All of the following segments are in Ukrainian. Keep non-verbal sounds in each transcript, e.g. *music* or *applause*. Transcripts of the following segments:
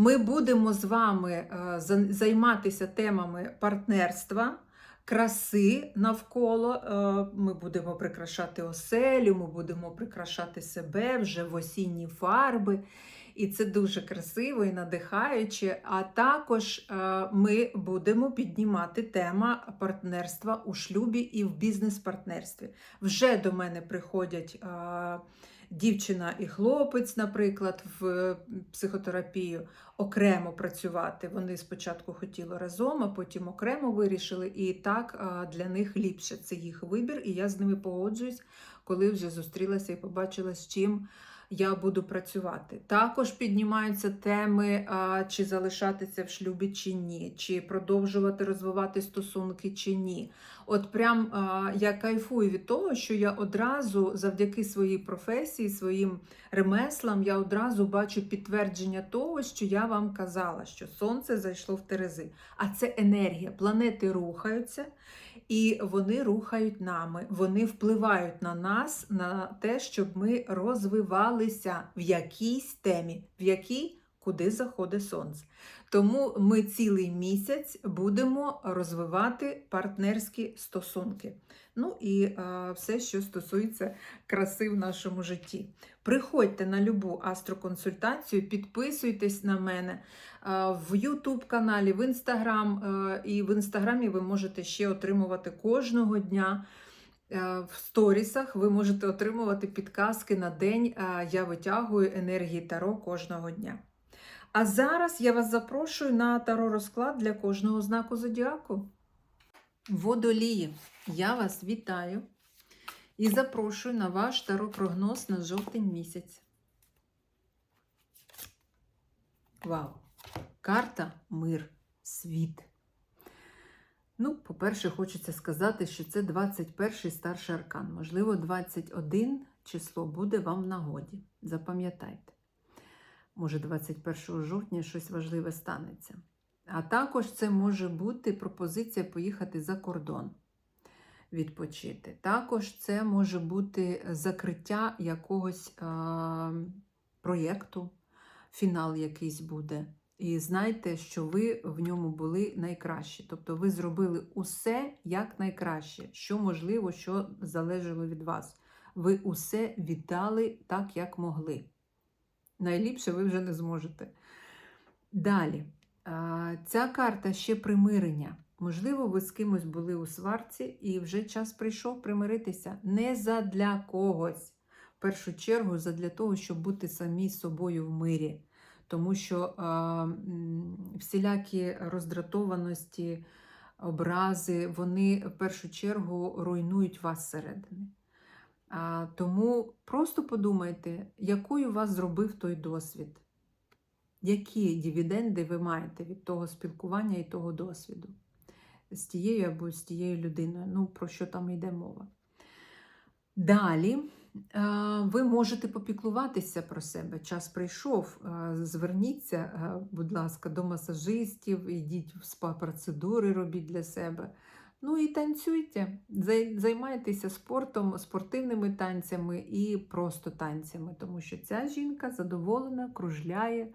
Ми будемо з вами е, займатися темами партнерства, краси навколо. Е, Ми будемо прикрашати оселю, ми будемо прикрашати себе вже в осінні фарби. І це дуже красиво і надихаюче. А також е, ми будемо піднімати тема партнерства у шлюбі і в бізнес-партнерстві. Вже до мене приходять. Е, Дівчина і хлопець, наприклад, в психотерапію окремо працювати. Вони спочатку хотіли разом, а потім окремо вирішили, і так для них ліпше. Це їх вибір, і я з ними погоджуюсь, коли вже зустрілася і побачила, з чим я буду працювати. Також піднімаються теми, а, чи залишатися в шлюбі чи ні, чи продовжувати розвивати стосунки чи ні. От прям а, я кайфую від того, що я одразу завдяки своїй професії, своїм ремеслам, я одразу бачу підтвердження того, що я вам казала, що сонце зайшло в Терези. А це енергія. Планети рухаються. І вони рухають нами, вони впливають на нас, на те, щоб ми розвивалися в якійсь темі, в якій куди заходить сонце. Тому ми цілий місяць будемо розвивати партнерські стосунки. Ну і е, все, що стосується краси в нашому житті. Приходьте на любу астроконсультацію, підписуйтесь на мене е, в YouTube каналі, в Instagram. Е, і в інстаграмі ви можете ще отримувати кожного дня. В сторісах ви можете отримувати підказки на день. Я витягую енергії Таро кожного дня. А зараз я вас запрошую на таро розклад для кожного знаку зодіаку. Водолії, я вас вітаю і запрошую на ваш таро прогноз на жовтень місяць. Вау! Карта Мир, світ. Ну, по-перше, хочеться сказати, що це 21 старший аркан. Можливо, 21 число буде вам в нагоді. Запам'ятайте. Може, 21 жовтня щось важливе станеться. А також це може бути пропозиція поїхати за кордон відпочити. Також це може бути закриття якогось е, проєкту, фінал якийсь буде. І знайте, що ви в ньому були найкращі. Тобто ви зробили усе як найкраще, що можливо, що залежало від вас. Ви усе віддали так, як могли. Найліпше ви вже не зможете. Далі, ця карта ще примирення. Можливо, ви з кимось були у сварці, і вже час прийшов примиритися не задля когось. В першу чергу, задля того, щоб бути самі з собою в мирі. Тому що всілякі роздратованості, образи, вони в першу чергу руйнують вас зсередини. Тому просто подумайте, якою вас зробив той досвід, які дивіденди ви маєте від того спілкування і того досвіду з тією або з тією людиною. Ну, про що там йде мова. Далі ви можете попіклуватися про себе. Час прийшов. Зверніться, будь ласка, до масажистів, йдіть в спа-процедури, робіть для себе. Ну і танцюйте, займайтеся спортом, спортивними танцями і просто танцями, тому що ця жінка задоволена, кружляє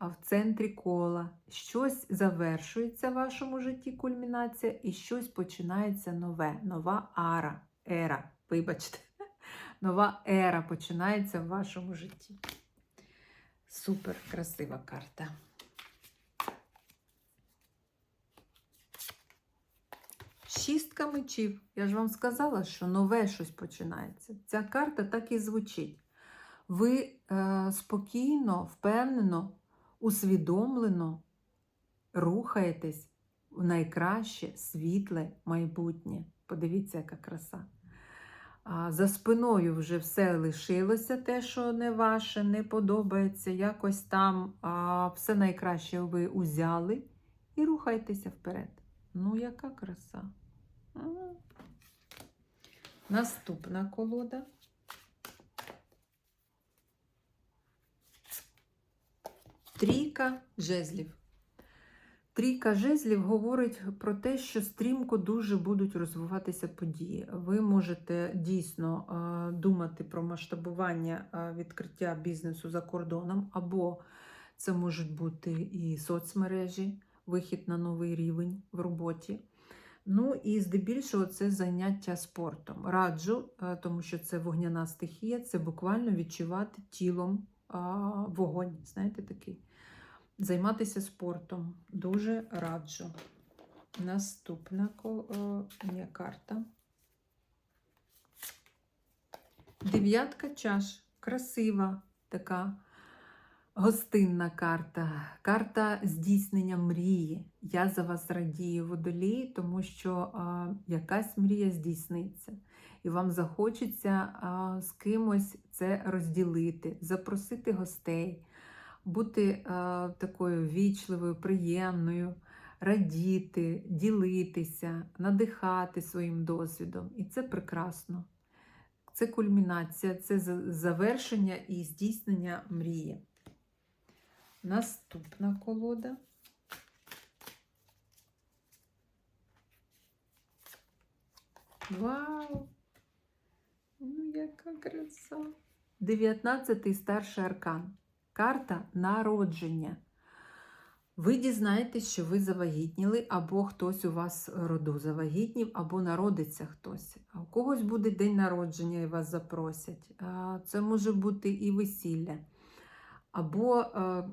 в центрі кола. Щось завершується в вашому житті, кульмінація, і щось починається нове, нова ара, ера, вибачте, *laughs* нова ера починається в вашому житті. Супер красива карта. Шістка мечів. Я ж вам сказала, що нове щось починається. Ця карта так і звучить. Ви е, спокійно, впевнено, усвідомлено рухаєтесь в найкраще світле майбутнє. Подивіться, яка краса. За спиною вже все лишилося, те, що не ваше, не подобається. Якось там а, все найкраще ви узяли і рухайтеся вперед. Ну, яка краса. Наступна колода. Трійка жезлів. Трійка жезлів говорить про те, що стрімко дуже будуть розвиватися події. Ви можете дійсно е, думати про масштабування е, відкриття бізнесу за кордоном, або це можуть бути і соцмережі, вихід на новий рівень в роботі. Ну і здебільшого це заняття спортом. Раджу, е, тому що це вогняна стихія, це буквально відчувати тілом вогонь. Знаєте, такий. Займатися спортом. Дуже раджу. Наступна е, карта. Дев'ятка чаш. Красива така гостинна карта. Карта здійснення мрії. Я за вас радію водолії, тому що а, якась мрія здійсниться. І вам захочеться а, з кимось це розділити, запросити гостей, бути а, такою вічливою, приємною, радіти, ділитися, надихати своїм досвідом. І це прекрасно. Це кульмінація, це завершення і здійснення мрії. Наступна колода. Вау! Ну, яка краса! 19 старший аркан. Карта народження. Ви дізнаєтесь, що ви завагітніли, або хтось у вас роду завагітнів, або народиться хтось. А у когось буде день народження і вас запросять. Це може бути і весілля. Або е,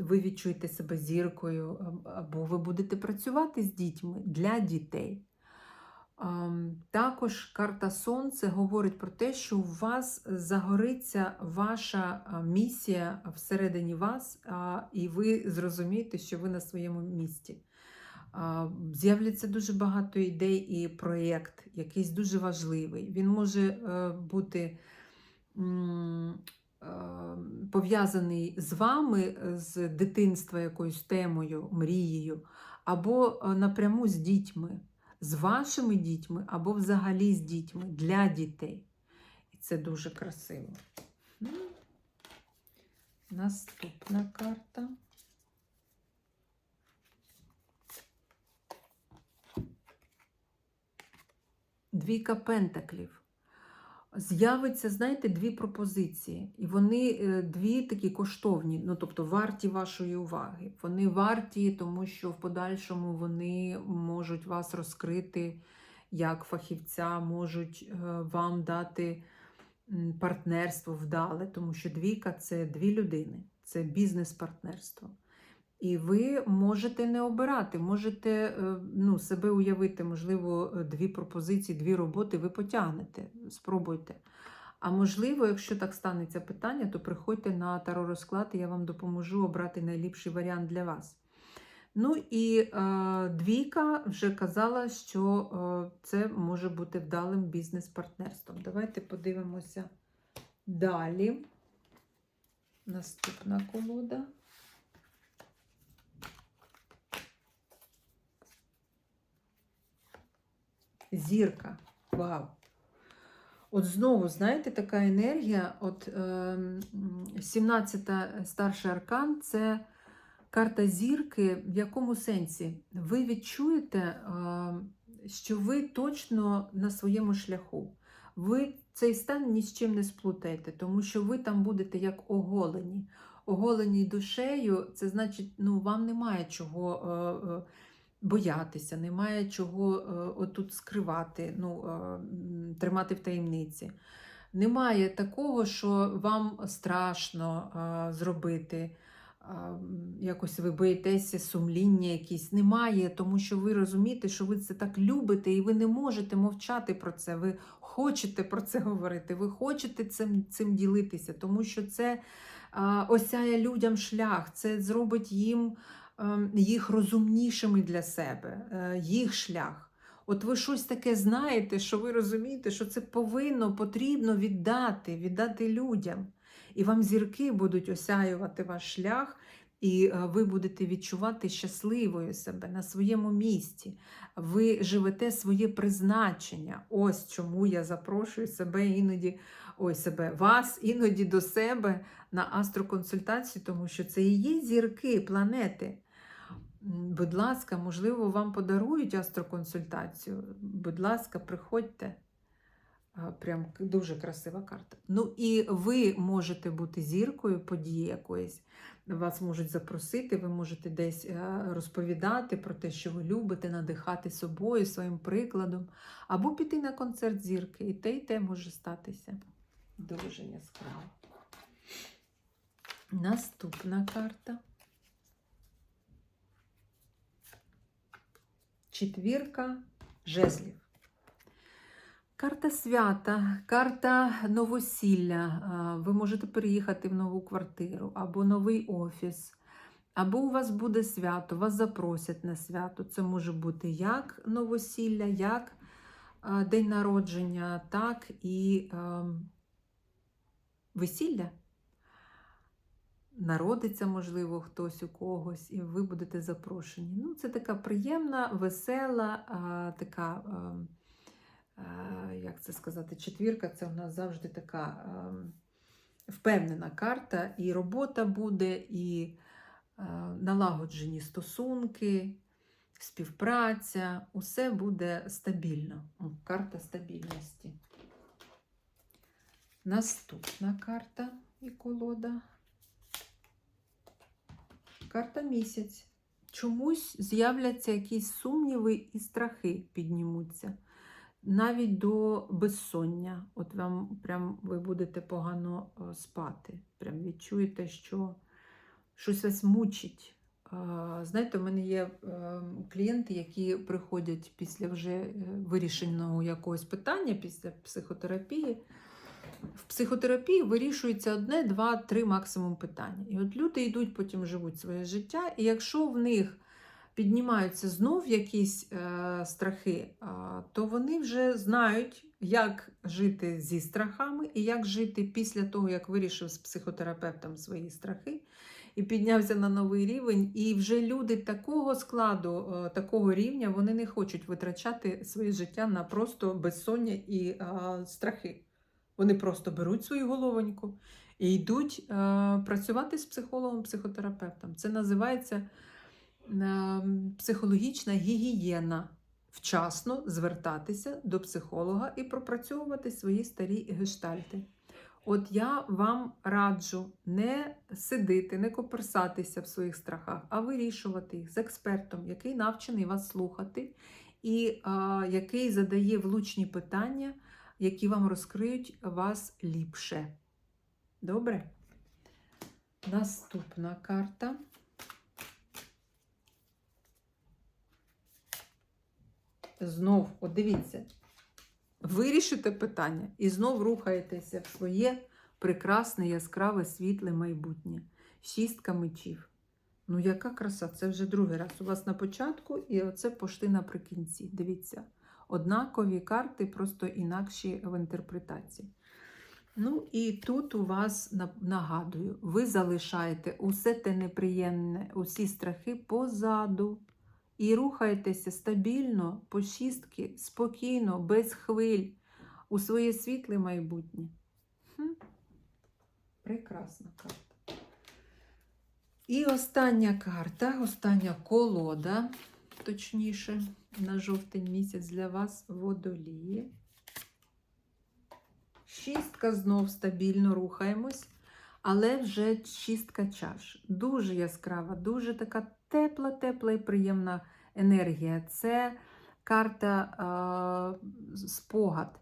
ви відчуєте себе зіркою, або ви будете працювати з дітьми для дітей. Також карта Сонце говорить про те, що у вас загориться ваша місія всередині вас, і ви зрозумієте, що ви на своєму місці. З'являться дуже багато ідей і проєкт, якийсь дуже важливий. Він може е, бути е, пов'язаний з вами, з дитинства якоюсь темою, мрією, або е, напряму з дітьми з вашими дітьми або взагалі з дітьми для дітей. І це дуже красиво. Наступна карта. Двійка пентаклів. З'явиться, знаєте, дві пропозиції. І вони е, дві такі коштовні, ну тобто варті вашої уваги. Вони варті, тому що в подальшому вони можуть вас розкрити як фахівця, можуть е, вам дати партнерство вдале, тому що двійка це дві людини, це бізнес-партнерство. І ви можете не обирати, можете е, ну, себе уявити, можливо, е, дві пропозиції, дві роботи ви потягнете, спробуйте. А можливо, якщо так станеться питання, то приходьте на таро розклад, і я вам допоможу обрати найліпший варіант для вас. Ну і е, двійка вже казала, що е, це може бути вдалим бізнес-партнерством. Давайте подивимося далі. Наступна колода. Зірка. Вау! От знову, знаєте, така енергія. От е, 17-та старший аркан це карта зірки. В якому сенсі? Ви відчуєте, е, що ви точно на своєму шляху. Ви цей стан ні з чим не сплутаєте, тому що ви там будете як оголені. Оголені душею, це значить, ну, вам немає чого. Е, е, боятися, немає чого е, отут скривати, ну, е, тримати в таємниці. Немає такого, що вам страшно е, зробити, якось ви боїтеся сумління якісь. Немає, тому що ви розумієте, що ви це так любите, і ви не можете мовчати про це. Ви хочете про це говорити, ви хочете цим, цим ділитися, тому що це е, осяє людям шлях, це зробить їм їх розумнішими для себе, е, їх шлях. От ви щось таке знаєте, що ви розумієте, що це повинно, потрібно віддати, віддати людям. І вам зірки будуть осяювати ваш шлях, і е, ви будете відчувати щасливою себе на своєму місці. Ви живете своє призначення. Ось чому я запрошую себе іноді, ой, себе, вас іноді до себе на астроконсультацію, тому що це і є зірки, планети. Будь ласка, можливо, вам подарують астроконсультацію. Будь ласка, приходьте. Прям дуже красива карта. Ну і ви можете бути зіркою події якоїсь. Вас можуть запросити, ви можете десь е, розповідати про те, що ви любите, надихати собою, своїм прикладом, або піти на концерт зірки. І те, і те може статися. Дуже яскраво. Наступна карта. Четвірка жезлів. Карта свята, карта новосілля. Ви можете переїхати в нову квартиру або новий офіс, або у вас буде свято, вас запросять на свято. Це може бути як новосілля, як день народження, так і ем, весілля. Народиться, можливо, хтось у когось, і ви будете запрошені. Ну, це така приємна, весела, а, така, а, а, як це сказати, четвірка це у нас завжди така а, впевнена карта, і робота буде, і а, налагоджені стосунки, співпраця, усе буде стабільно. Карта стабільності. Наступна карта і колода. Карта місяць. Чомусь з'являться якісь сумніви і страхи піднімуться. Навіть до безсоння. От вам прям ви будете погано е, спати. Прям відчуєте, що щось вас мучить. Знаєте, у мене є е, клієнти, які приходять після вже е, вирішеного якогось питання, після психотерапії. В психотерапії вирішується одне, два, три максимум питання. І от люди йдуть, потім живуть своє життя, і якщо в них піднімаються знов якісь е, страхи, е, то вони вже знають, як жити зі страхами і як жити після того, як вирішив з психотерапевтом свої страхи. І піднявся на новий рівень, і вже люди такого складу, е, такого рівня, вони не хочуть витрачати своє життя на просто безсоння і е, страхи. Вони просто беруть свою головоньку і йдуть е, працювати з психологом, психотерапевтом. Це називається е, психологічна гігієна. Вчасно звертатися до психолога і пропрацьовувати свої старі гештальти. От я вам раджу не сидити, не коперсатися в своїх страхах, а вирішувати їх з експертом, який навчений вас слухати, і а, який задає влучні питання, які вам розкриють вас ліпше. Добре? Наступна карта. Знов, от дивіться, вирішите питання і знов рухаєтеся в своє прекрасне, яскраве, світле майбутнє. Шістка мечів. Ну, яка краса? Це вже другий раз. У вас на початку, і оце пошти наприкінці. Дивіться, однакові карти, просто інакші в інтерпретації. Ну, і тут у вас нагадую, ви залишаєте усе те неприємне, усі страхи позаду. І рухаєтеся стабільно, по шістки, спокійно, без хвиль, у своє світле майбутнє. Хм. Прекрасна карта. І остання карта, остання колода, точніше, на жовтень місяць для вас водолії. Шістка знов стабільно рухаємось, але вже шістка чаш. Дуже яскрава, дуже така тепла, тепла і приємна енергія. Це карта е, спогад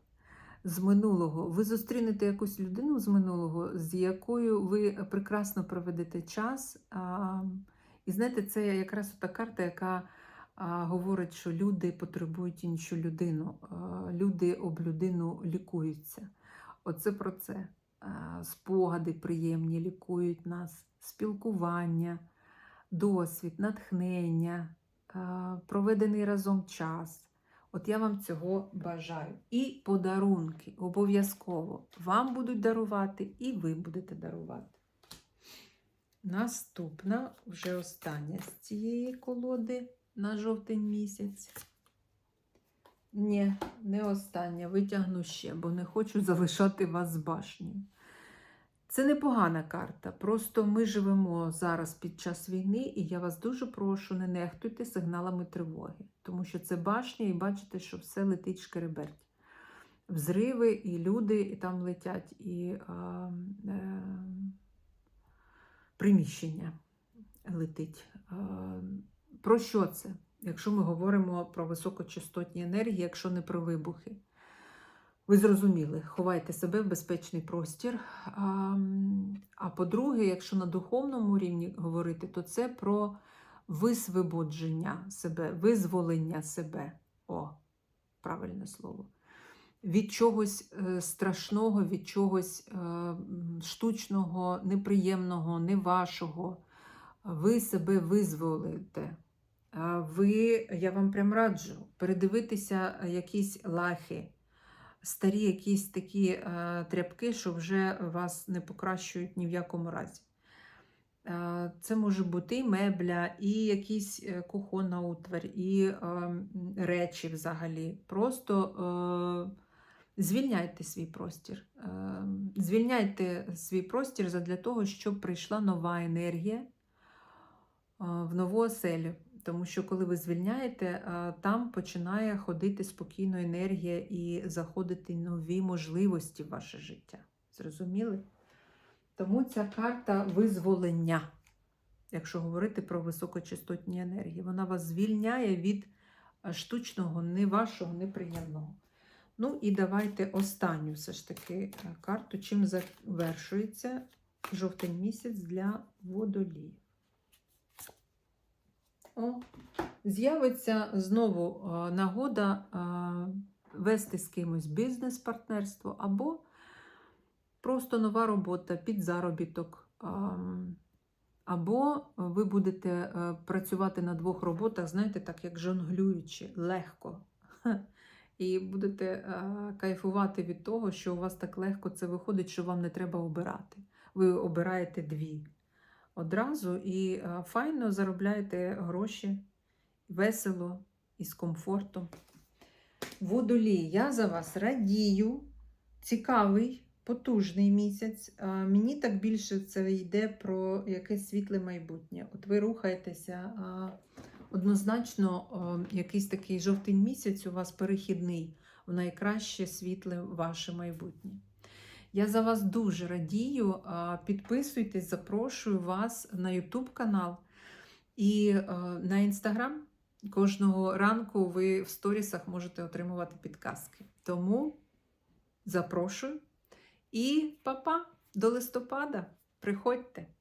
з минулого. Ви зустрінете якусь людину з минулого, з якою ви прекрасно проведете час. А, і знаєте, це якраз та карта, яка говорить, що люди потребують іншу людину, люди об людину лікуються. Оце про це. Спогади приємні лікують нас, спілкування, досвід, натхнення, проведений разом час. От я вам цього бажаю. І подарунки обов'язково вам будуть дарувати, і ви будете дарувати. Наступна, вже остання з цієї колоди на жовтень місяць. Ні, не остання. Витягну ще, бо не хочу залишати вас з башнею. Це непогана карта. Просто ми живемо зараз під час війни, і я вас дуже прошу, не нехтуйте сигналами тривоги, тому що це башня, і бачите, що все летить шкереберть. Взриви, і люди і там летять, і а, е, приміщення летить. А, про що це? Якщо ми говоримо про високочастотні енергії, якщо не про вибухи. Ви зрозуміли, ховайте себе в безпечний простір. А, а по-друге, якщо на духовному рівні говорити, то це про висвободження себе, визволення себе. О, правильне слово. Від чогось е, страшного, від чогось е, штучного, неприємного, не вашого. Ви себе визволите. Ви, я вам прям раджу, передивитися якісь лахи старі якісь такі е, тряпки, що вже вас не покращують ні в якому разі. Е, Це може бути і мебля, і якийсь е, кухонна утварь, і е, речі взагалі. Просто е, звільняйте свій простір. Е, Звільняйте свій простір задля того, щоб прийшла нова енергія е, в нову оселю. Тому що коли ви звільняєте, е, там починає ходити спокійно енергія і заходити нові можливості в ваше життя. Зрозуміли? Тому ця карта визволення, якщо говорити про високочастотні енергії, вона вас звільняє від е, штучного, не вашого, неприємного. Ну і давайте останню все ж таки е, карту, чим завершується жовтень місяць для водоліїв. О, з'явиться знову е, нагода е, вести з кимось бізнес-партнерство або просто нова робота під заробіток. Або ви будете е, працювати на двох роботах, знаєте, так як жонглюючи, легко. І будете кайфувати від того, що у вас так легко це виходить, що вам не треба обирати. Ви обираєте дві одразу і е, файно заробляєте гроші, весело і з комфортом. Водолій, я за вас радію. Цікавий, потужний місяць. Мені так більше це йде про якесь світле майбутнє. От ви рухаєтеся. Однозначно, якийсь такий жовтий місяць у вас перехідний в найкраще світле ваше майбутнє. Я за вас дуже радію. Підписуйтесь, запрошую вас на YouTube канал і е, на Instagram. Кожного ранку ви в сторісах можете отримувати підказки. Тому запрошую. І папа до листопада. Приходьте!